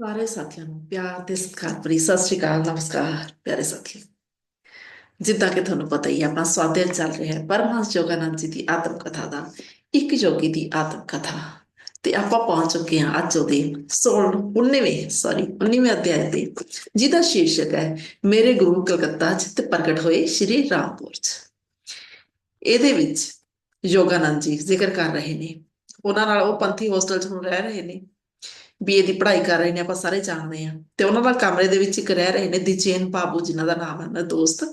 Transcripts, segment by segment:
ਸਾਰੇ ਸਾਥੀਆਂ ਨੂੰ, ਪਿਆਰ ਤੇ ਸਤਿਕਾਰ ਭਰੀ ਸਤਿ ਸ਼੍ਰੀ ਅਕਾਲ, ਨਮਸਕਾਰ, ਪਿਆਰੇ ਸਾਥੀਓ। ਜਿੱਦਾਂ ਕਿ ਤੁਹਾਨੂੰ ਪਤਾ ਹੀ ਹੈ ਆਪਣਾ ਚੱਲ ਰਿਹਾ ਹੈ, ਪਰਮਹੰਸ ਯੋਗਾਨੰਦ ਜੀ ਦੀ ਆਤਮ ਕਥਾ ਦਾ, ਇੱਕ ਯੋਗੀ ਦੀ ਆਤਮ ਕਥਾ। ਤੇ ਆਪਾਂ ਪਹੁੰਚ ਚੁੱਕੇ ਹਾਂ ਅੱਜ ਉਹਦੇ 16 19ਵੇਂ ਸੌਰੀ 19ਵੇਂ ਅਧਿਆਇ ਤੇ, ਜਿਹਦਾ ਸ਼ੀਰਸ਼ਕ ਹੈ, ਮੇਰੇ ਗੁਰੂ ਕਲਕੱਤਾ ਚ ਤੇ ਪ੍ਰਗਟ ਹੋਏ ਸ਼੍ਰੀ ਰਾਮਪੁਰ ਚ ਇਹਦੇ ਵਿੱਚ ਯੋਗਾਨੰਦ ਜੀ ਜ਼ਿਕਰ ਕਰ ਰਹੇ ਨੇ। ਉਹਨਾਂ ਨਾਲ ਉਹ ਪੰਥੀ ਹੋਸਟਲ ਚ ਹੁਣ ਰਹਿ ਰਹੇ ਨੇ। ਬੀਏ ਦੀ ਪੜ੍ਹਾਈ ਕਰ ਰਹੇ ਨੇ, ਆਪਾਂ ਸਾਰੇ ਜਾਣਦੇ ਆ ਤੇ ਉਹਨਾਂ ਦਾ ਕਮਰੇ ਦੇ ਵਿੱਚ ਇੱਕ ਰਹਿ ਰਹੇ ਨੇ, ਦਿਜੇਨ ਬਾਬੂ, ਜਿਨ੍ਹਾਂ ਦਾ ਨਾਮ ਹੈ ਨਾ ਦੋਸਤ।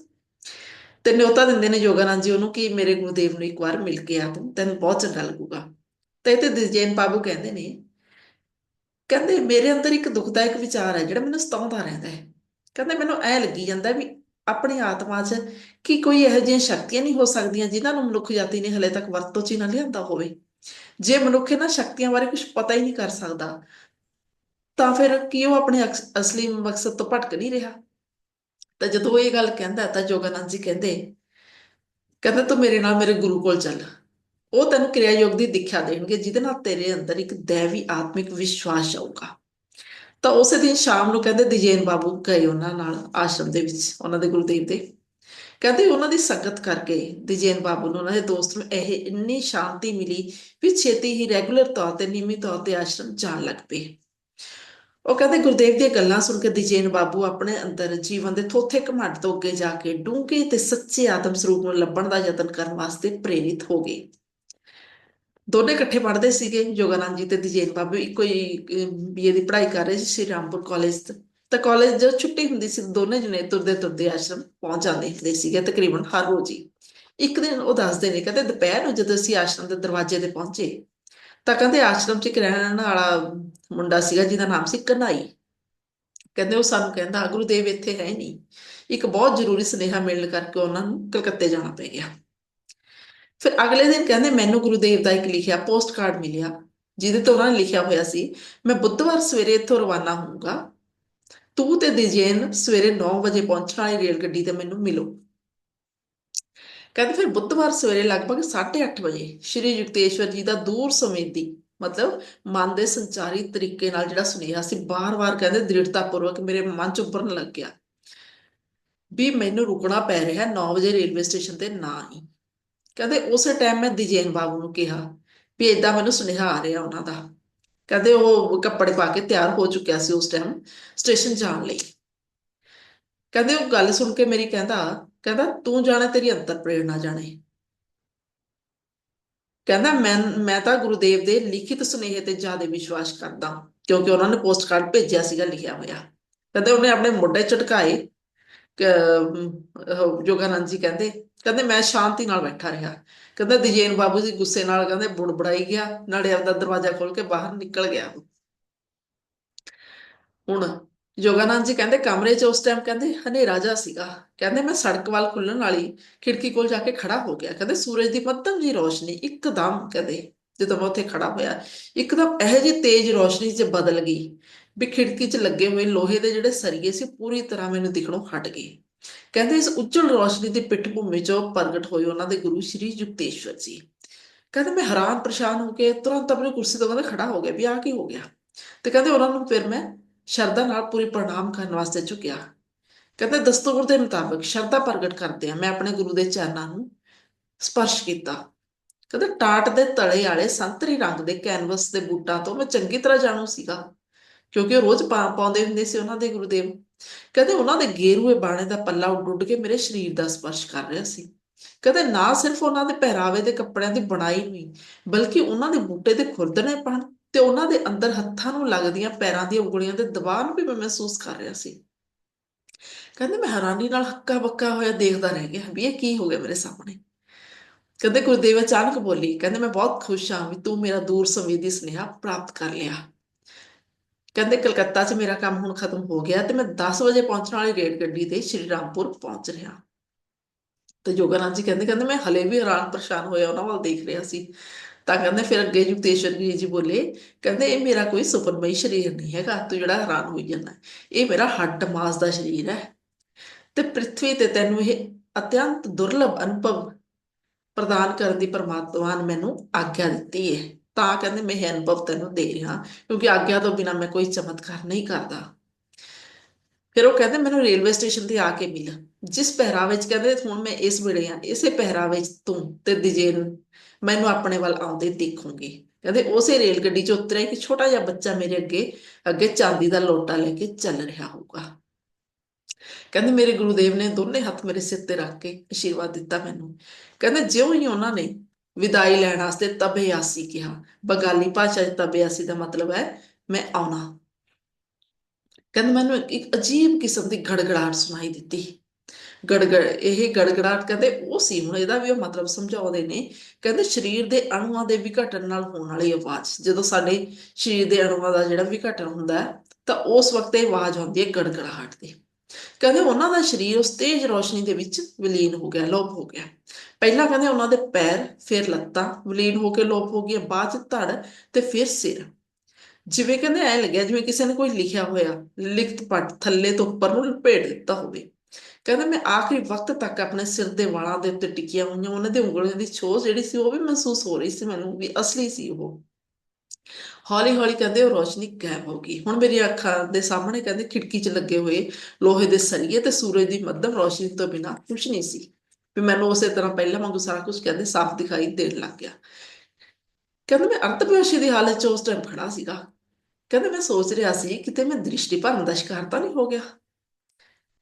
ਤੇ ਨਿਉਤਾ ਦਿੰਦੇ ਨੇ ਯੋਗਾਨੰਦ ਜੀ ਉਹਨੂੰ ਕਿ ਮੇਰੇ ਗੁਰਦੇਵ ਨੂੰ ਇੱਕ ਵਾਰ ਮਿਲ ਕੇ ਆ ਤੂੰ, ਤੈਨੂੰ ਬਹੁਤ ਚੰਗਾ ਲੱਗੂਗਾ। ਤੇ ਤੇ ਦਿਜੇਨ ਬਾਬੂ ਕਹਿੰਦੇ ਨੇ, ਕਹਿੰਦੇ ਮੇਰੇ ਅੰਦਰ ਇੱਕ ਦੁਖਦਾਇਕ ਵਿਚਾਰ ਹੈ, ਜਿਹੜਾ ਮੈਨੂੰ ਸਤਾਉਂਦਾ ਰਹਿੰਦਾ ਹੈ। ਕਹਿੰਦੇ ਮੈਨੂੰ ਐ ਲੱਗੀ ਜਾਂਦਾ ਵੀ ਆਪਣੀ ਆਤਮਾ 'ਚ ਕੀ ਕੋਈ ਇਹੋ ਜਿਹੀਆਂ ਸ਼ਕਤੀਆਂ ਨਹੀਂ ਹੋ ਸਕਦੀਆਂ, ਜਿਨ੍ਹਾਂ ਨੂੰ ਮਨੁੱਖ ਜਾਤੀ ਨੇ ਹਲੇ ਤੱਕ ਵਰਤੋਂ 'ਚ ਹੀ ਨਾ ਲਿਆਂਦਾ ਹੋਵੇ। ਜੇ ਮਨੁੱਖ ਇਹਨਾਂ ਸ਼ਕਤੀਆਂ ਬਾਰੇ ਕੁਝ ਪਤਾ ਹੀ ਨਹੀਂ ਕਰ ਸਕਦਾ ਤਾਂ ਫਿਰ ਕੀ ਉਹ ਆਪਣੇ ਅਕਸ- ਅਸਲੀ ਮਕਸਦ ਤੋਂ ਭਟਕ ਨਹੀਂ ਰਿਹਾ? ਤਾਂ ਜਦੋਂ ਉਹ ਇਹ ਗੱਲ ਕਹਿੰਦਾ, ਤਾਂ ਯੋਗਾਨੰਦ ਜੀ ਕਹਿੰਦੇ ਕਹਿੰਦੇ, ਤੂੰ ਮੇਰੇ ਨਾਲ ਮੇਰੇ ਗੁਰੂ ਕੋਲ ਚੱਲ। ਉਹ ਤੈਨੂੰ ਕਿਰਿਆ ਯੋਗ ਦੀ ਦਿਖਿਆ ਦੇਣਗੇ, ਜਿਹਦੇ ਨਾਲ ਤੇਰੇ ਅੰਦਰ ਇੱਕ ਦੇਵੀ ਆਤਮਿਕ ਵਿਸ਼ਵਾਸ ਆਊਗਾ ਤਾਂ ਉਸੇ ਦਿਨ ਸ਼ਾਮ ਨੂੰ ਕਹਿੰਦੇ ਦਿਜੇਨ ਬਾਬੂ, ਗਏ ਉਹਨਾਂ ਨਾਲ ਆਸ਼ਰਮ ਦੇ ਵਿੱਚ, ਉਹਨਾਂ ਦੇ ਗੁਰਦੇਵ ਦੇ। ਕਹਿੰਦੇ, ਉਹਨਾਂ ਦੀ ਸੰਗਤ ਕਰਕੇ ਦਿਜੇਨ ਬਾਬੂ ਨੂੰ, ਉਹਨਾਂ ਦੇ ਦੋਸਤ ਨੂੰ ਇਹ ਇੰਨੀ ਸ਼ਾਂਤੀ ਮਿਲੀ ਵੀ ਛੇਤੀ ਹੀ ਰੈਗੂਲਰ ਤੌਰ ਤੇ, ਨਿਯਮਿਤ ਤੌਰ ਤੇ ਆਸ਼ਰਮ ਜਾਣ ਲੱਗ ਪਏ। ਉਹ ਕਹਿੰਦੇ ਗੁਰਦੇਵ ਦੀਆਂ ਗੱਲਾਂ ਸੁਣ ਕੇ ਦਿਜੇਨ ਬਾਬੂ ਆਪਣੇ ਅੰਦਰ ਜੀਵਨ ਦੇ ਥੋਥੇ ਘਮੰਡ ਤੋਂ ਅੱਗੇ ਜਾ ਕੇ ਡੂੰਘੇ ਤੇ ਸੱਚੇ ਆਤਮ ਸਰੂਪ ਨੂੰ ਲੱਭਣ ਦਾ ਯਤਨ ਕਰਨ ਵਾਸਤੇ ਪ੍ਰੇਰਿਤ ਹੋ ਗਏ। ਦੋਨੇ ਇਕੱਠੇ ਪੜ੍ਹਦੇ ਸੀਗੇ ਯੋਗਾਨੰਦ ਜੀ ਤੇ ਦਿਜੇਨ ਬਾਬੂ। ਇੱਕੋ ਹੀ ਬੀਏ ਦੀ ਪੜ੍ਹਾਈ ਕਰ ਰਹੇ ਸੀ, ਸ਼੍ਰੀ ਰਾਮਪੁਰ ਕਾਲਜ ਤੋਂ ਤਾਂ ਕਾਲਜ ਜਦੋਂ ਛੁੱਟੀ ਹੁੰਦੀ ਸੀ, ਦੋਨੇ ਜਣੇ ਤੁਰਦੇ ਤੁਰਦੇ ਆਸ਼ਰਮ ਪਹੁੰਚ ਜਾਂਦੇ ਹੁੰਦੇ ਸੀਗੇ, ਤਕਰੀਬਨ ਹਰ ਰੋਜ਼ ਹੀ। ਇੱਕ ਦਿਨ ਉਹ ਦੱਸਦੇ ਨੇ, ਕਹਿੰਦੇ ਦੁਪਹਿਰ ਨੂੰ ਜਦੋਂ ਅਸੀਂ ਆਸ਼ਰਮ ਦੇ ਦਰਵਾਜ਼ੇ ਤੇ ਪਹੁੰਚੇ ਤਾਂ ਕਹਿੰਦੇ ਆਸ਼ਰਮ 'ਚ ਇੱਕ ਰਹਿਣ ਵਾਲਾ ਮੁੰਡਾ ਸੀਗਾ ਜਿਹਦਾ ਨਾਮ ਸੀ ਕਨਾਈ ਕਹਿੰਦੇ ਉਹ ਸਾਨੂੰ ਕਹਿੰਦਾ, ਗੁਰੂਦੇਵ ਇੱਥੇ ਹੈ ਨਹੀਂ। ਇੱਕ ਬਹੁਤ ਜ਼ਰੂਰੀ ਸੁਨੇਹਾ ਮਿਲਣ ਕਰਕੇ ਉਹਨਾਂ ਨੂੰ ਕਲਕੱਤੇ ਜਾਣਾ ਪੈ ਗਿਆ। ਫਿਰ ਅਗਲੇ ਦਿਨ ਕਹਿੰਦੇ, ਮੈਨੂੰ ਗੁਰੂਦੇਵ ਦਾ ਇੱਕ ਲਿਖਿਆ ਪੋਸਟ ਕਾਰਡ ਮਿਲਿਆ, ਜਿਹਦੇ ਤੇ ਉਹਨਾਂ ਨੇ ਲਿਖਿਆ ਹੋਇਆ ਸੀ, ਮੈਂ ਬੁੱਧਵਾਰ ਸਵੇਰੇ ਇੱਥੋਂ ਰਵਾਨਾ ਹੋਊਂਗਾ। ਤੂੰ ਤੇ ਦਿਜੇਨ ਸਵੇਰੇ 9 ਵਜੇ ਪਹੁੰਚਣ ਵਾਲੀ ਰੇਲ ਗੱਡੀ ਤੇ ਮੈਨੂੰ ਮਿਲੋ। ਕਹਿੰਦੇ ਫਿਰ ਬੁੱਧਵਾਰ ਸਵੇਰੇ ਲਗਭਗ 8:30 ਵਜੇ ਸ਼੍ਰੀ ਯੁਕਤੇਸ਼ਵਰ ਜੀ ਦਾ ਦੂਰ ਸੰਵੇਦੀ ਮਤਲਬ ਮਨ ਦੇ ਸੰਚਾਰੀ ਤਰੀਕੇ ਨਾਲ ਜਿਹੜਾ ਸੁਨੇਹਾ ਸੀ, ਬਾਰ-ਬਾਰ ਕਹਿੰਦੇ ਦ੍ਰਿੜਤਾਪੂਰਵਕ ਮੇਰੇ ਮਨ 'ਚ ਉੱਭਰਨ ਲੱਗ ਗਿਆ। ਵੀ ਮੈਨੂੰ ਰੁਕਣਾ ਪੈ ਰਿਹਾ 9 ਵਜੇ ਰੇਲਵੇ ਸਟੇਸ਼ਨ ਤੇ ਨਾ ਹੀ ਕਹਿੰਦੇ ਉਸੇ ਟਾਈਮ ਮੈਂ ਦਿਜੇਨ ਬਾਬੂ ਨੂੰ ਕਿਹਾ ਵੀ ਇਦਾਂ ਮੈਨੂੰ ਸੁਨੇਹਾ ਆ ਰਿਹਾ ਉਹਨਾਂ ਦਾ। ਕਹਿੰਦੇ ਉਹ ਕੱਪੜੇ ਪਾ ਕੇ ਤਿਆਰ ਹੋ ਚੁੱਕਿਆ ਸੀ ਉਸ ਟਾਈਮ ਸਟੇਸ਼ਨ ਜਾਣ ਲਈ। ਕਹਿੰਦੇ ਉਹ ਗੱਲ ਸੁਣ ਕੇ ਮੇਰੀ ਕਹਿੰਦਾ ਕਹਿੰਦਾ ਤੂੰ ਜਾਣੇ ਤੇਰੀ ਅੰਤਰ ਪ੍ਰੇਰਣਾ ਜਾਣੇ ਕਹਿੰਦਾ ਮੈਂ ਮੈਂ ਤਾਂ ਗੁਰੂਦੇਵ ਦੇ ਲਿਖਿਤ ਸੁਨੇਹੇ ਤੇ ਜ਼ਿਆਦਾ ਵਿਸ਼ਵਾਸ ਕਰਦਾ ਕਿਉਂਕਿ ਉਹਨਾਂ ਨੇ ਪੋਸਟ ਭੇਜਿਆ ਸੀਗਾ ਲਿਖਿਆ ਹੋਇਆ। ਕਹਿੰਦੇ ਉਹਨੇ ਆਪਣੇ ਮੋਢੇ ਝਟਕਾਏ ਕਿ, ਅਹ, ਯੋਗਾਨੰਦ ਜੀ ਕਹਿੰਦੇ ਕਹਿੰਦੇ ਮੈਂ ਸ਼ਾਂਤੀ ਨਾਲ ਬੈਠਾ ਰਿਹਾ। ਕਹਿੰਦਾ ਦਜੇਨ ਬਾਬੂ ਜੀ ਗੁੱਸੇ ਨਾਲ ਕਹਿੰਦੇ ਬੁੜਬੜਾਈ ਗਿਆ ਨਾਲੇ ਆਪਦਾ ਦਰਵਾਜ਼ਾ ਖੋਲ ਕੇ ਬਾਹਰ ਨਿਕਲ ਗਿਆ। ਹੁਣ ਯੋਗਾਨੰਦ ਜੀ ਕਹਿੰਦੇ, ਕਮਰੇ 'ਚ ਉਸ ਟਾਈਮ ਕਹਿੰਦੇ ਹਨੇਰਾ ਜਿਹਾ ਸੀਗਾ। ਕਹਿੰਦੇ ਮੈਂ ਸੜਕ ਵੱਲ ਖੁੱਲਣ ਵਾਲੀ ਖਿੜਕੀ ਕੋਲ ਜਾ ਕੇ ਖੜਾ ਹੋ ਗਿਆ। ਕਹਿੰਦੇ ਸੂਰਜ ਦੀ ਮੱਧਮ ਜੀ ਰੋਸ਼ਨੀ ਇੱਕਦਮ ਕਹਿੰਦੇ, ਜਦੋਂ ਮੈਂ ਉੱਥੇ ਖੜਾ ਹੋਇਆ, ਇੱਕਦਮ ਇਹ ਜਿਹੀ ਤੇਜ਼ ਰੋਸ਼ਨੀ 'ਚ ਬਦਲ ਗਈ ਵੀ ਖਿੜਕੀ 'ਚ ਲੱਗੇ ਹੋਏ ਲੋਹੇ ਦੇ ਜਿਹੜੇ ਸਰੀਏ ਸੀ, ਪੂਰੀ ਤਰ੍ਹਾਂ ਮੈਨੂੰ ਦਿਖਣੋਂ ਹਟ ਗਏ। ਕਹਿੰਦੇ ਇਸ ਉੱਜਲ ਰੋਸ਼ਨੀ ਦੀ ਪਿੱਠ ਭੂਮੀ 'ਚੋਂ ਪ੍ਰਗਟ ਹੋਏ ਉਹਨਾਂ ਦੇ ਗੁਰੂ ਸ਼੍ਰੀ ਯੁਕਤੇਸ਼ਵਰ ਜੀ। ਕਹਿੰਦੇ ਮੈਂ ਹੈਰਾਨ ਪਰੇਸ਼ਾਨ ਹੋ ਕੇ ਤੁਰੰਤ ਆਪਣੀ ਕੁਰਸੀ ਤੋਂ ਕਹਿੰਦੇ ਖੜਾ ਹੋ ਗਿਆ ਵੀ ਆ ਕੀ ਹੋ ਗਿਆ? ਤੇ ਕਹਿੰਦੇ ਉਹਨਾਂ ਨੂੰ ਫਿਰ ਮੈਂ ਸ਼ਰਧਾ ਨਾਲ ਪੂਰੀ ਪ੍ਰਣਾਮ ਕਰਨ ਵਾਸਤੇ ਝੁਕਿਆ ਕਹਿੰਦੇ, ਦਸਤੂਰ ਦੇ ਮੁਤਾਬਕ ਸ਼ਰਧਾ ਪ੍ਰਗਟ ਕਰਦੇ ਆ। ਮੈਂ ਆਪਣੇ ਗੁਰੂ ਦੇ ਚਰਨਾਂ ਨੂੰ ਸਪਰਸ਼ ਕੀਤਾ। ਕਹਿੰਦੇ, ਟਾਟ ਦੇ ਤਲੇ ਵਾਲੇ ਸੰਤਰੀ ਰੰਗ ਦੇ ਕੈਨਵਸ ਦੇ ਬੂਟਾਂ ਤੋਂ ਮੈਂ ਚੰਗੀ ਤਰ੍ਹਾਂ ਜਾਣੂ ਸੀਗਾ, ਕਿਉਂਕਿ ਉਹ ਰੋਜ਼ ਪਾ ਪਾਉਂਦੇ ਹੁੰਦੇ ਸੀ ਉਹਨਾਂ ਦੇ ਗੁਰੂਦੇਵ। ਕਹਿੰਦੇ, ਉਹਨਾਂ ਦੇ ਗੇਰੂਏ ਬਾਣੇ ਦਾ ਪੱਲਾ ਉੱਡ ਉੱਡ ਕੇ ਮੇਰੇ ਸਰੀਰ ਦਾ ਸਪਰਸ਼ ਕਰ ਰਿਹਾ ਸੀ। ਕਹਿੰਦੇ, ਨਾ ਸਿਰਫ ਉਹਨਾਂ ਦੇ ਪਹਿਰਾਵੇ ਦੇ ਕੱਪੜਿਆਂ ਦੀ ਬਣਾਈ ਹੋਈ, ਬਲਕਿ ਉਹਨਾਂ ਦੇ ਬੂਟੇ ਦੇ ਖੁਰਦਣੇ ਖੁਰਦਣੇਪਣ ਤੇ ਉਹਨਾਂ ਦੇ ਅੰਦਰ ਹੱਥਾਂ ਨੂੰ ਲੱਗਦੀਆਂ ਪੈਰਾਂ ਦੀਆਂ ਉਂਗਲੀਆਂ ਦੇ ਦਬਾਅ ਨੂੰ ਵੀ ਮੈਂ ਮਹਿਸੂਸ ਕਰ ਰਿਹਾ ਸੀ। ਕਹਿੰਦੇ ਮੈਂ ਹੈਰਾਨੀ ਨਾਲ ਹੱਕਾ ਬੱਕਾ ਹੋਇਆ ਦੇਖਦਾ ਰਹਿ ਗਿਆ ਵੀ ਇਹ ਕੀ ਹੋ ਗਿਆ ਮੇਰੇ ਸਾਹਮਣੇ। ਕਹਿੰਦੇ ਗੁਰਦੇਵ ਅਚਾਨਕ ਬੋਲੀ, ਕਹਿੰਦੇ ਮੈਂ ਬਹੁਤ ਖੁਸ਼ ਹਾਂ ਵੀ ਤੂੰ ਮੇਰਾ ਦੂਰ ਸੰਵੇਦੀ ਸੁਨੇਹਾ ਪ੍ਰਾਪਤ ਕਰ ਲਿਆ। ਕਹਿੰਦੇ ਕਲਕੱਤਾ 'ਚ ਮੇਰਾ ਕੰਮ ਹੁਣ ਖਤਮ ਹੋ ਗਿਆ ਤੇ ਮੈਂ 10 ਵਜੇ ਪਹੁੰਚਣ ਵਾਲੀ ਰੇਲ ਗੱਡੀ ਤੇ ਸ਼੍ਰੀ ਰਾਮਪੁਰ ਪਹੁੰਚ ਰਿਹਾ। ਤੇ ਯੋਗਾਨੰਦ ਜੀ ਕਹਿੰਦੇ ਕਹਿੰਦੇ ਮੈਂ ਹਲੇ ਵੀ ਹੈਰਾਨ ਪਰੇਸ਼ਾਨ ਹੋਇਆ ਉਹਨਾਂ ਵੱਲ ਦੇਖ ਰਿਹਾ ਸੀ। ਤਾਂ ਕਹਿੰਦੇ ਫਿਰ ਅੱਗੇ ਯੁਕਤੇਸ਼ਵਰ ਜੀ ਜੀ ਬੋਲੇ, ਕਹਿੰਦੇ ਇਹ ਮੇਰਾ ਕੋਈ ਸੁਪਰਮਈ ਸਰੀਰ ਨਹੀਂ ਹੈਗਾ, ਤੂੰ ਜਿਹੜਾ ਹੈਰਾਨ ਹੋਈ ਜਾਂਦਾ ਇਹ ਮੇਰਾ ਹੱਡ ਮਾਸ ਦਾ ਸਰੀਰ ਹੈ। ਤੇ ਪ੍ਰithvi ਤੇ ਤੈਨੂੰ ਇਹ ਅਤਿਅੰਤ ਦੁਰਲਭ ਅਨੁਭਵ ਪ੍ਰਦਾਨ ਕਰਨ ਦੀ ਪਰਮਾਤਮਾ ਨੇ ਮੈਨੂੰ ਆਗਿਆ ਦਿੱਤੀ ਹੈ। ਤਾਂ ਕਹਿੰਦੇ ਮੈਂ ਇਹ ਅਨੁਭਵ ਤੈਨੂੰ ਦੇ ਰਿਹਾ, ਕਿਉਂਕਿ ਆਗਿਆ ਤੋਂ ਬਿਨਾ ਮੈਂ ਕੋਈ ਚਮਤਕਾਰ ਨਹੀਂ ਕਰਦਾ। ਫਿਰ ਉਹ ਕਹਿੰਦੇ ਮੈਨੂੰ ਰੇਲਵੇ ਸਟੇਸ਼ਨ ਤੇ ਆ ਕੇ ਮਿਲ। ਜਿਸ ਪਹਿਰਾਵੇ ਵਿੱਚ ਕਹਿੰਦੇ ਹੁਣ ਮੈਂ ਇਸ ਵੇਲੇ ਆ, ਇਸੇ ਪਹਿਰਾਵੇ ਵਿੱਚ ਤੂੰ ਤੇ ਦਿਜੇਨ ਮੈਨੂੰ ਆਪਣੇ ਵੱਲ ਆਉਂਦੇ ਦੇਖੂਗੀ। ਕਹਿੰਦੇ ਉਸੇ ਰੇਲ ਗੱਡੀ 'ਚ ਉਤਰਿਆ ਇੱਕ ਛੋਟਾ ਜਿਹਾ ਬੱਚਾ ਮੇਰੇ ਅੱਗੇ ਅੱਗੇ ਚਾਂਦੀ ਦਾ ਲੋਟਾ ਲੈ ਕੇ ਚੱਲ ਰਿਹਾ ਹੋਊਗਾ। ਕਹਿੰਦੇ ਮੇਰੇ ਗੁਰੂਦੇਵ ਨੇ ਦੋਨੇ ਹੱਥ ਮੇਰੇ ਸਿਰ ਤੇ ਰੱਖ ਕੇ ਅਸ਼ੀਰਵਾਦ ਦਿੱਤਾ ਮੈਨੂੰ। ਕਹਿੰਦੇ ਜਿਉਂ ਹੀ ਉਹਨਾਂ ਨੇ ਵਿਦਾਈ ਲੈਣ ਵਾਸਤੇ ਤਬੇ ਆਸੀ ਕਿਹਾ, ਬੰਗਾਲੀ ਭਾਸ਼ਾ 'ਚ ਤਬੇ ਆਸੀ ਦਾ ਮਤਲਬ ਹੈ, ਮੈਂ ਆਉਣਾ। ਕਹਿੰਦੇ ਮੈਨੂੰ ਇੱਕ- ਅਜੀਬ ਕਿਸਮ ਦੀ ਗੜਗੜਾਹਟ ਸੁਣਾਈ ਦਿੱਤੀ। ਗੜਗੜ, ਇਹ ਗੜਗੜਾਹਟ ਕਹਿੰਦੇ ਉਹ ਸੀ ਹੁਣ ਇਹਦਾ ਵੀ ਉਹ ਮਤਲਬ ਸਮਝਾਉਂਦੇ ਨੇ। ਕਹਿੰਦੇ ਸਰੀਰ ਦੇ ਅਣੂਆਂ ਦੇ ਵਿਘਟਨ ਨਾਲ ਹੋਣ ਵਾਲੀ ਆਵਾਜ਼, ਜਦੋਂ ਸਾਡੇ ਸਰੀਰ ਦੇ ਅਣੂਆਂ ਦਾ ਜਿਹੜਾ ਵਿਘਟਨ ਹੁੰਦਾ ਹੈ, ਤਾਂ ਉਸ ਵਕਤ ਇਹ ਆਵਾਜ਼ ਆਉਂਦੀ ਹੈ ਗੜਗੜਾਹਟ ਦੀ। ਕਹਿੰਦੇ ਉਹਨਾਂ ਦਾ ਸਰੀਰ ਉਸ ਤੇਜ਼ ਰੋਸ਼ਨੀ ਦੇ ਵਿੱਚ ਵਿਲੀਨ ਹੋ ਗਿਆ, ਲੋਪ ਹੋ ਗਿਆ। ਪਹਿਲਾਂ ਕਹਿੰਦੇ ਉਹਨਾਂ ਦੇ ਪੈਰ, ਫਿਰ ਲੱਤਾਂ ਵਿਲੀਨ ਹੋ ਕੇ ਲੋਪ ਹੋ ਗਈਆਂ, ਬਾਅਦ ਚ ਧੜ ਤੇ ਫਿਰ ਸਿਰ। ਜਿਵੇਂ ਕਹਿੰਦੇ ਐ ਲੱਗਿਆ ਜਿਵੇਂ ਕਿਸੇ ਨੇ ਕੋਈ ਲਿਖਿਆ ਹੋਇਆ, ਲਿਖਤ ਪੱਟ ਥੱਲੇ ਤੋਂ ਉੱਪਰ ਨੂੰ ਲਪੇਟ ਦਿੱਤਾ ਹੋਵੇ। ਕਹਿੰਦੇ ਮੈਂ ਆਖਰੀ ਵਕਤ ਤੱਕ ਆਪਣੇ ਸਿਰ ਦੇ ਵਾਲਾਂ ਦੇ ਉੱਤੇ ਟਿਕੀਆਂ ਹੋਈਆਂ, ਉਹਨਾਂ ਦੇ ਉਂਗਲੀਆਂ ਦੀ ਛੋਹ ਜਿਹੜੀ ਸੀ ਉਹ ਵੀ ਮਹਿਸੂਸ ਹੋ ਰਹੀ ਸੀ ਮੈਨੂੰ, ਵੀ ਅਸਲੀ ਸੀ ਉਹ। ਹੌਲੀ ਹੌਲੀ ਕਹਿੰਦੇ ਉਹ ਰੋਸ਼ਨੀ ਗਾਇਬ ਹੋ ਗਈ। ਹੁਣ ਮੇਰੀ ਅੱਖਾਂ ਦੇ ਸਾਹਮਣੇ ਕਹਿੰਦੇ ਖਿੜਕੀ 'ਚ ਲੱਗੇ ਹੋਏ ਲੋਹੇ ਦੇ ਸਰੀਏ ਤੇ ਸੂਰਜ ਦੀ ਮੱਧਮ ਰੋਸ਼ਨੀ ਤੋਂ ਬਿਨਾਂ ਕੁਝ ਨਹੀਂ ਸੀ। ਵੀ ਮੈਨੂੰ ਉਸੇ ਤਰ੍ਹਾਂ ਪਹਿਲਾਂ ਵਾਂਗੂ ਸਾਰਾ ਕੁਝ ਕਹਿੰਦੇ ਸਾਫ਼ ਦਿਖਾਈ ਦੇਣ ਲੱਗ ਗਿਆ। ਕਹਿੰਦੇ ਮੈਂ ਅਰਧਬੇਹੋਸ਼ੀ ਦੀ ਹਾਲਤ 'ਚ ਉਸ ਟਾਈਮ ਖੜਾ ਸੀਗਾ। ਕਹਿੰਦੇ ਮੈਂ ਸੋਚ ਰਿਹਾ ਸੀ ਕਿਤੇ ਮੈਂ ਦ੍ਰਿਸ਼ਟੀ ਭਰਮ ਦਾ ਸ਼ਿਕਾਰ ਤਾਂ ਨਹੀਂ ਹੋ ਗਿਆ।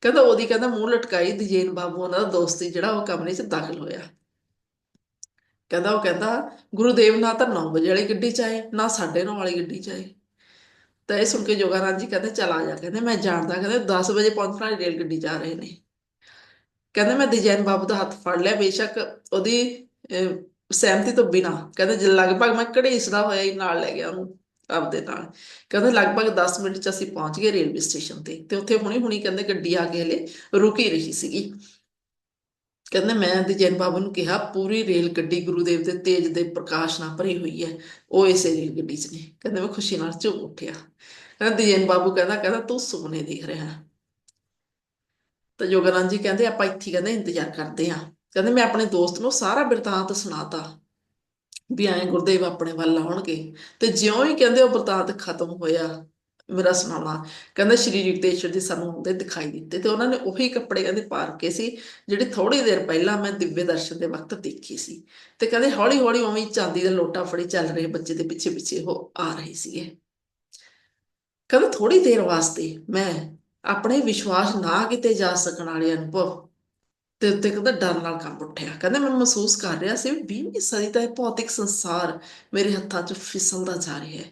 ਕਹਿੰਦਾ ਉਹਦੀ ਕਹਿੰਦਾ ਮੂੰਹ ਲਟਕਾਈ ਦਜੇਨ ਬਾਬੂ ਉਹਨਾਂ ਦਾ ਦੋਸਤ ਸੀ ਜਿਹੜਾ ਉਹ ਕਮਰੇ 'ਚ ਦਾਖਲ ਹੋਇਆ। ਕਹਿੰਦਾ ਉਹ ਕਹਿੰਦਾ ਗੁਰੂਦੇਵ ਨਾ ਤਾਂ 9 ਵਜੇ ਵਾਲੀ ਗੱਡੀ 'ਚ ਆਏ, ਨਾ 9:30 ਵਾਲੀ ਗੱਡੀ 'ਚ ਆਏ। ਤਾਂ ਇਹ ਸੁਣ ਕੇ ਜੋਗਾਨੰਦ ਜੀ ਕਹਿੰਦੇ, ਚਲ ਆ ਜਾ। ਕਹਿੰਦੇ, ਮੈਂ ਜਾਣਦਾ। ਕਹਿੰਦੇ 10 ਵਜੇ ਪਹੁੰਚਣ ਵਾਲੀ ਰੇਲ ਗੱਡੀ ਜਾ ਰਹੇ ਨੇ। ਕਹਿੰਦੇ, ਮੈਂ ਦਜੈਨ ਬਾਬੂ ਦਾ ਹੱਥ ਫੜ ਲਿਆ, ਬੇਸ਼ੱਕ ਉਹਦੀ ਸਹਿਮਤੀ ਤੋਂ ਬਿਨਾ। ਕਹਿੰਦੇ, ਜੇ ਲਗਭਗ ਮੈਂ ਘੜੀਸਦਾ ਹੋਇਆ ਹੀ ਨਾਲ ਲੈ ਗਿਆ ਉਹਨੂੰ। ਆਪਦੇ ਨਾਲ। ਕਹਿੰਦੇ ਲਗਭਗ 10 ਮਿੰਟ 'ਚ ਅਸੀਂ ਪਹੁੰਚ ਗਏ ਰੇਲਵੇ ਸਟੇਸ਼ਨ ਤੇ ਤੇ ਉੱਥੇ ਹੁਣੀ ਹੁਣੀ ਕਹਿੰਦੇ ਗੱਡੀ ਆ ਕੇ ਹਲੇ ਰੁਕੀ ਰਹੀ ਸੀਗੀ। ਕਹਿੰਦੇ ਮੈਂ ਦਜੈਨ ਬਾਬੂ ਨੂੰ ਕਿਹਾ, ਪੂਰੀ ਰੇਲ ਗੱਡੀ ਗੁਰੂਦੇਵ ਦੇ ਤੇਜ ਦੇ ਪ੍ਰਕਾਸ਼ ਨਾਲ ਭਰੀ ਹੋਈ ਹੈ, ਉਹ ਇਸੇ ਰੇਲ ਗੱਡੀ 'ਚ ਨੇ। ਕਹਿੰਦੇ ਮੈਂ ਖੁਸ਼ੀ ਨਾਲ ਝੂਮ ਉੱਠਿਆ। ਕਹਿੰਦਾ ਦਜੈਨ ਬਾਬੂ ਕਹਿੰਦਾ ਕਹਿੰਦਾ ਤੂੰ ਸੁਪਨੇ ਦੇਖ ਰਿਹਾ। ਹੈ ਤਾਂ ਯੋਗਾਨੰਦ ਜੀ ਕਹਿੰਦੇ, ਆਪਾਂ ਇੱਥੇ ਕਹਿੰਦੇ ਇੰਤਜ਼ਾਰ ਕਰਦੇ ਆ ਕਹਿੰਦੇ ਮੈਂ ਆਪਣੇ ਦੋਸਤ ਨੂੰ ਸਾਰਾ ਬਿਰਤਾਂਤ ਸੁਣਾਤਾ। ਵੀ ਐਂ ਗੁਰਦੇਵ ਆਪਣੇ ਵੱਲ ਆਉਣਗੇ। ਤੇ ਜਿਉਂ ਹੀ ਕਹਿੰਦੇ ਉਹ ਬਰਤਾਂਤ ਖਤਮ ਹੋਇਆ, ਮੇਰਾ ਸੁਣਾਉਣਾ ਕਹਿੰਦਾ ਸ਼੍ਰੀ ਯੁਕਤੇਸ਼ਵਰ ਜੀ ਸਾਨੂੰ ਆਉਂਦੇ ਦਿਖਾਈ ਦਿੱਤੇ ਤੇ ਉਹਨਾਂ ਨੇ ਉਹੀ ਕੱਪੜੇ ਕਹਿੰਦੇ ਪਾ ਰੱਖੇ ਸੀ, ਜਿਹੜੇ ਥੋੜੀ ਦੇਰ ਪਹਿਲਾਂ ਮੈਂ ਦਿਵਯ ਦਰਸ਼ਨ ਦੇ ਵਕਤ ਦੇਖੀ ਸੀ। ਤੇ ਕਹਿੰਦੇ ਹੌਲੀ ਹੌਲੀ ਉਵੇਂ ਚਾਂਦੀ ਦਾ ਲੋਟਾ ਫੜੀ ਚੱਲ ਰਹੇ ਬੱਚੇ ਦੇ ਪਿੱਛੇ ਪਿੱਛੇ ਉਹ ਆ ਰਹੇ ਸੀਗੇ। ਕਹਿੰਦੇ ਥੋੜੀ ਦੇਰ ਵਾਸਤੇ ਮੈਂ ਆਪਣੇ ਵਿਸ਼ਵਾਸ ਨਾ ਕਿਤੇ ਜਾ ਸਕਣ ਵਾਲੇ ਅਨੁਭਵ ਤੇ ਉੱਤੇ ਕਹਿੰਦਾ ਡਰ ਨਾਲ ਕੰਬ ਉੱਠਿਆ। ਕਹਿੰਦਾ ਮੈਂ ਮਹਿਸੂਸ ਕਰ ਰਿਹਾ ਸੀ ਵੀ 20ਵੀਂ ਸਦੀ ਦਾ ਇਹ ਭੌਤਿਕ ਸੰਸਾਰ ਮੇਰੇ ਹੱਥਾਂ 'ਚ ਫਿਸਲਦਾ ਜਾ ਰਿਹਾ ਹੈ।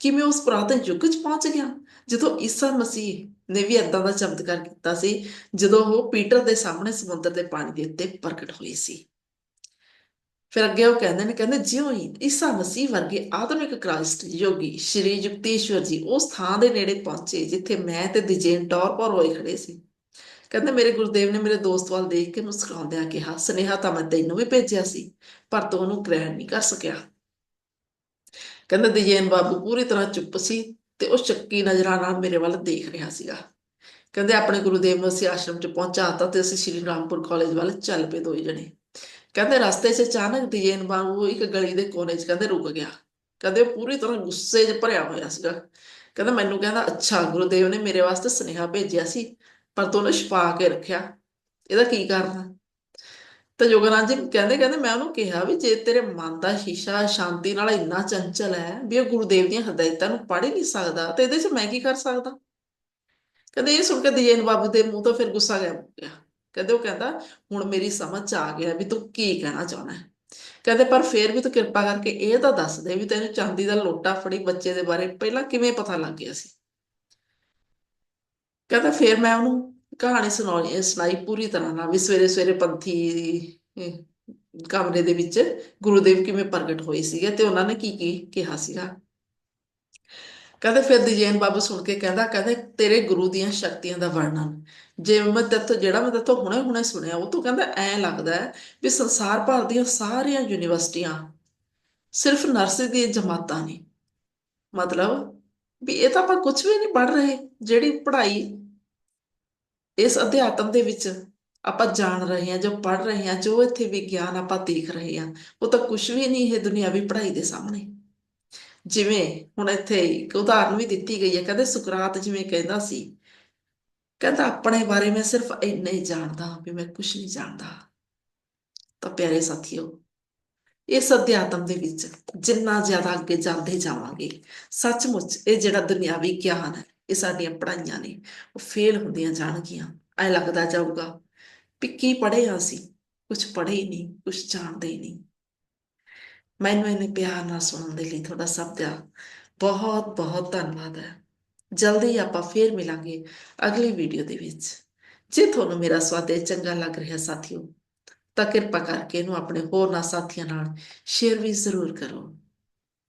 ਕਿ ਮੈਂ ਉਸ ਪੁਰਾਤਨ ਯੁੱਗ 'ਚ ਪਹੁੰਚ ਗਿਆ, ਜਦੋਂ ਈਸਾ ਮਸੀਹ ਨੇ ਵੀ ਏਦਾਂ ਦਾ ਚਮਤਕਾਰ ਕੀਤਾ ਸੀ, ਜਦੋਂ ਉਹ ਪੀਟਰ ਦੇ ਸਾਹਮਣੇ ਸਮੁੰਦਰ ਦੇ ਪਾਣੀ ਦੇ ਉੱਤੇ ਪ੍ਰਗਟ ਹੋਈ ਸੀ। ਫਿਰ ਅੱਗੇ ਉਹ ਕਹਿੰਦੇ ਨੇ, ਕਹਿੰਦੇ ਜਿਉਂ ਹੀ ਈਸਾ ਮਸੀਹ ਵਰਗੇ ਆਧੁਨਿਕ ਕ੍ਰਾਈਸਟ ਯੋਗੀ ਸ਼੍ਰੀ ਯੁਕਤੇਸ਼ਵਰ ਜੀ ਉਸ ਥਾਂ ਦੇ ਨੇੜੇ ਪਹੁੰਚੇ, ਜਿੱਥੇ ਮੈਂ ਤੇ ਦਿਜੇਨ ਟੌਰ ਪਰ ਹੋਏ ਖੜੇ ਸੀ। ਕਹਿੰਦੇ ਮੇਰੇ ਗੁਰਦੇਵ ਨੇ ਮੇਰੇ ਦੋਸਤ ਵੱਲ ਦੇਖ ਕੇ ਮੁਸਕਰਾਉਂਦਿਆਂ ਕਿਹਾ, ਸੁਨੇਹਾ ਤਾਂ ਮੈਂ ਤੈਨੂੰ ਵੀ ਭੇਜਿਆ ਸੀ, ਪਰ ਤੂੰ ਉਹਨੂੰ ਗ੍ਰਹਿਣ ਨਹੀਂ ਕਰ ਸਕਿਆ। ਕਹਿੰਦਾ ਦਿਜੇਨ ਬਾਬੂ ਪੂਰੀ ਤਰ੍ਹਾਂ ਚੁੱਪ ਸੀ ਤੇ ਉਹ ਸ਼ੱਕੀ ਨਜ਼ਰਾਂ ਨਾਲ ਮੇਰੇ ਵੱਲ ਦੇਖ ਰਿਹਾ ਸੀਗਾ। ਕਹਿੰਦੇ ਆਪਣੇ ਗੁਰੂਦੇਵ ਨੂੰ ਅਸੀਂ ਆਸ਼ਰਮ 'ਚ ਪਹੁੰਚਾਤਾ ਤੇ ਅਸੀਂ ਸ਼੍ਰੀ ਰਾਮਪੁਰ ਕਾਲਜ ਵੱਲ ਚੱਲ ਪਏ ਦੋਈ ਜਣੇ। ਕਹਿੰਦੇ ਰਸਤੇ 'ਚ ਅਚਾਨਕ ਦਿਜੇਨ ਬਾਬੂ ਇੱਕ ਗਲੀ ਦੇ ਕੋਨੇ 'ਚ ਕਹਿੰਦੇ ਰੁਕ ਗਿਆ। ਕਹਿੰਦੇ ਉਹ ਪੂਰੀ ਤਰ੍ਹਾਂ ਗੁੱਸੇ 'ਚ ਭਰਿਆ ਹੋਇਆ ਸੀਗਾ। ਕਹਿੰਦਾ ਮੈਨੂੰ ਕਹਿੰਦਾ, ਅੱਛਾ, ਗੁਰੂਦੇਵ ਨੇ ਮੇਰੇ ਵਾਸਤੇ ਸੁਨੇਹਾ ਭੇਜਿਆ ਸੀ ਪਰ ਤੂੰ ਉਹਨੂੰ ਛੁਪਾ ਕੇ ਰੱਖਿਆ। ਇਹਦਾ ਕੀ ਕਰਨਾ ਤਾਂ ਯੋਗਨਾਥ ਜੀ ਕਹਿੰਦੇ ਕਹਿੰਦੇ ਮੈਂ ਉਹਨੂੰ ਕਿਹਾ ਵੀ ਜੇ ਤੇਰੇ ਮਨ ਦਾ ਸ਼ੀਸ਼ਾ ਸ਼ਾਂਤੀ ਨਾਲ ਇੰਨਾ ਚੰਚਲ ਹੈ ਵੀ ਉਹ ਗੁਰੂਦੇਵ ਦੀਆਂ ਹਦਾਇਤਾਂ ਨੂੰ ਪੜ੍ਹ ਹੀ ਨਹੀਂ ਸਕਦਾ, ਤੇ ਇਹਦੇ 'ਚ ਮੈਂ ਕੀ ਕਰ ਸਕਦਾ? ਕਹਿੰਦੇ ਇਹ ਸੁਣ ਕੇ ਦਜੇਨ ਬਾਬੂ ਦੇ ਮੂੰਹ ਤੋਂ ਫਿਰ ਗੁੱਸਾ ਗਿਆ ਗਿਆ। ਕਹਿੰਦੇ ਉਹ ਕਹਿੰਦਾ, ਹੁਣ ਮੇਰੀ ਸਮਝ 'ਚ ਆ ਗਿਆ ਵੀ ਤੂੰ ਕੀ ਕਹਿਣਾ ਚਾਹੁੰਦਾ ਹੈ? ਕਹਿੰਦੇ, ਪਰ ਫੇਰ ਵੀ ਤੂੰ ਕਿਰਪਾ ਕਰਕੇ ਇਹ ਤਾਂ ਦੱਸ ਦੇ ਵੀ ਤੈਨੂੰ ਚਾਂਦੀ ਦਾ ਲੋਟਾ ਫੜੀ ਬੱਚੇ ਦੇ ਬਾਰੇ ਪਹਿਲਾਂ ਕਿਵੇਂ ਪਤਾ ਲੱਗ ਗਿਆ ਸੀ? ਕਹਿੰਦਾ ਫਿਰ ਮੈਂ ਉਹਨੂੰ ਕਹਾਣੀ ਸੁਣਾਉਣੀ ਸੁਣਾਈ ਪੂਰੀ ਤਰ੍ਹਾਂ ਨਾਲ ਵੀ ਸਵੇਰੇ ਸਵੇਰੇ ਪੰਥੀ ਕਮਰੇ ਦੇ ਵਿੱਚ ਗੁਰੂਦੇਵ ਕਿਵੇਂ ਪ੍ਰਗਟ ਹੋਏ ਸੀਗੇ ਤੇ ਉਹਨਾਂ ਨੇ ਕੀ ਕੀ ਕਿਹਾ ਸੀਗਾ। ਕਹਿੰਦੇ ਫਿਰ ਦਜੈਨ ਬਾਬੂ ਸੁਣ ਕੇ ਕਹਿੰਦਾ, ਕਹਿੰਦੇ ਤੇਰੇ ਗੁਰੂ ਦੀਆਂ ਸ਼ਕਤੀਆਂ ਦਾ ਵਰਣਨ। ਜੇ ਮੈਂ ਤੇਤੋਂ ਜਿਹੜਾ ਮੈਂ ਤੇਤੋਂ ਹੁਣੇ ਹੁਣੇ ਸੁਣਿਆ, ਉਹ ਤੋਂ ਕਹਿੰਦਾ ਐ ਲੱਗਦਾ ਹੈ ਵੀ ਸੰਸਾਰ ਭਰ ਦੀਆਂ ਸਾਰੀਆਂ ਯੂਨੀਵਰਸਿਟੀਆਂ ਸਿਰਫ ਨਰਸਿੰਗ ਦੀਆਂ ਜਮਾਤਾਂ ਨੇ। ਮਤਲਬ ਵੀ ਇਹ ਤਾਂ ਆਪਾਂ ਕੁਝ ਵੀ ਨਹੀਂ ਪੜ ਰਹੇ, ਜਿਹੜੀ ਪੜ੍ਹਾਈ ਇਸ ਅਧਿਆਤਮ ਦੇ ਵਿੱਚ ਆਪਾਂ ਜਾਣ ਰਹੇ ਹਾਂ ਜੋ ਪੜ ਰਹੇ ਹਾਂ, ਜੋ ਇੱਥੇ ਵਿਗਿਆਨ ਆਪਾਂ ਦੇਖ ਰਹੇ ਹਾਂ, ਉਹ ਤਾਂ ਕੁਝ ਵੀ ਨਹੀਂ ਇਹ ਦੁਨਿਆਵੀ ਪੜ੍ਹਾਈ ਦੇ ਸਾਹਮਣੇ। ਜਿਵੇਂ ਹੁਣ ਇੱਥੇ ਇੱਕ ਉਦਾਹਰਨ ਵੀ ਦਿੱਤੀ ਗਈ ਹੈ, ਕਹਿੰਦੇ ਸੁਕਰਾਤ ਜਿਵੇਂ ਕਹਿੰਦਾ ਸੀ, ਕਹਿੰਦਾ ਆਪਣੇ ਬਾਰੇ ਮੈਂ ਸਿਰਫ ਇੰਨਾ ਹੀ ਜਾਣਦਾ ਵੀ ਮੈਂ ਕੁਝ ਨਹੀਂ ਜਾਣਦਾ। ਤਾਂ ਪਿਆਰੇ ਸਾਥੀਓ, ਇਸ ਅਧਿਆਤਮ ਦੇ ਵਿੱਚ ਜਿੰਨਾ ਜ਼ਿਆਦਾ ਅੱਗੇ ਜਾਂਦੇ ਜਾਵਾਂਗੇ, ਸੱਚਮੁੱਚ ਇਹ ਜਿਹੜਾ ਦੁਨਿਆਵੀ ਗਿਆਨ ਹੈ ਇਹ ਸਾਡੀਆਂ ਪੜ੍ਹਾਈਆਂ ਨੇ, ਉਹ ਫੇਲ ਹੁੰਦੀਆਂ ਜਾਣਗੀਆਂ, ਐ ਲੱਗਦਾ ਜਾਊਗਾ ਵੀ ਕੀ ਪੜ੍ਹੇ ਹਾਂ ਅਸੀਂ ਕੁਝ ਪੜ੍ਹੇ ਹੀ ਨਹੀਂ ਕੁਝ ਜਾਣਦੇ ਹੀ ਨਹੀਂ। ਮੈਨੂੰ ਇਹਨੇ ਪਿਆਰ ਨਾਲ ਸੁਣਨ ਦੇ ਲਈ ਤੁਹਾਡਾ ਸਭ ਦਾ ਬਹੁਤ ਬਹੁਤ ਧੰਨਵਾਦ ਹੈ। ਜਲਦੀ ਆਪਾਂ ਫੇਰ ਮਿਲਾਂਗੇ ਅਗਲੀ ਵੀਡੀਓ ਦੇ ਵਿੱਚ। ਜੇ ਤੁਹਾਨੂੰ ਮੇਰਾ ਸਵਾਦ ਚੰਗਾ ਲੱਗ ਰਿਹਾ ਸਾਥੀਓ, ਤਾਂ ਕਿਰਪਾ ਕਰਕੇ ਇਹਨੂੰ ਆਪਣੇ ਹੋਰਨਾਂ ਸਾਥੀਆਂ ਨਾਲ ਸ਼ੇਅਰ ਵੀ ਜ਼ਰੂਰ ਕਰੋ।